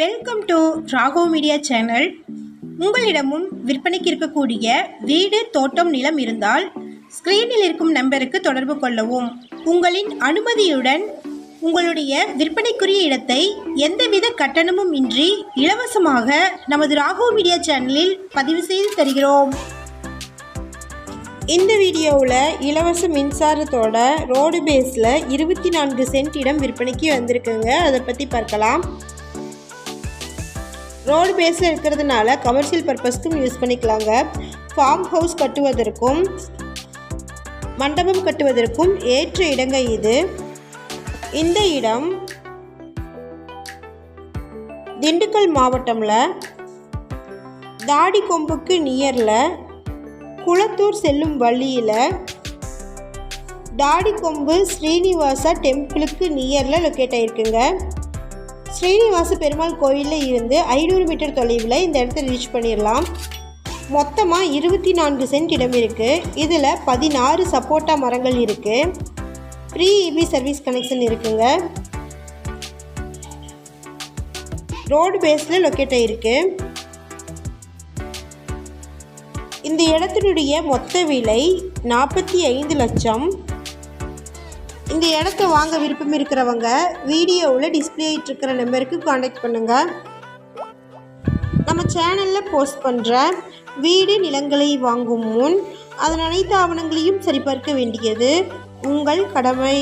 Welcome to Rago media channel உங்களிடமும் விற்பனைக்கு இருக்கக்கூடிய வீடு தோட்டம் நிலம் இருந்தால் ஸ்க்ரீனில் இருக்கும் நம்பருக்கு தொடர்பு கொள்ளவும். உங்களின் அனுமதியுடன் உங்களுடைய விற்பனைக்குரிய இடத்தை எந்தவித கட்டணமும் இன்றி இலவசமாக நமது ராகோ மீடியா சேனலில் பதிவு செய்து தருகிறோம். இந்த வீடியோவில் இலவச மின்சாரத்தோட ரோடு பேஸில் இருபத்தி நான்கு சென்ட் இடம் விற்பனைக்கு வந்திருக்குங்க. அதை பற்றி பார்க்கலாம். ரோடு பேஸில் இருக்கிறதுனால கமர்ஷியல் பர்பஸ்க்கும் யூஸ் பண்ணிக்கலாங்க. ஃபார்ம் ஹவுஸ் கட்டுவதற்கும் மண்டபம் கட்டுவதற்கும் ஏற்ற இடங்க இது. இந்த இடம் திண்டுக்கல் மாவட்டம்ல தாடிக்கொம்புக்கு நியரில் குளத்தூர் செல்லும் வழியில் தாடிக்கொம்பு ஸ்ரீனிவாசா டெம்பிளுக்கு நியரில் லொக்கேட் ஆகிருக்குங்க ஸ்ரீனிவாச பெருமாள் கோயிலில் இருந்து ஐநூறு மீட்டர் தொலைவில் இந்த இடத்த ரீச் பண்ணிடலாம். மொத்தமாக இருபத்தி நான்கு சென்ட் இடம் இருக்குது இதில் பதினாறு சப்போட்டா மரங்கள் இருக்குது ஃப்ரீ இபி சர்வீஸ் கனெக்ஷன் இருக்குங்க. ரோடு பேஸில் லொக்கேட் ஆகிருக்கு இந்த இடத்தினுடைய மொத்த விலை நாற்பத்தி ஐந்து லட்சம். இந்த இடத்த வாங்க விருப்பம் இருக்கிறவங்க வீடியோவில் டிஸ்பிளே ஆகிட்டு இருக்கிற நம்பருக்கு காண்டாக்ட் பண்ணுங்கள் நம்ம சேனலில் போஸ்ட் பண்ணுற வீடு நிலங்களை வாங்கும் முன் அதன் அனைத்து ஆவணங்களையும் சரிபார்க்க வேண்டியது உங்கள் கடமை.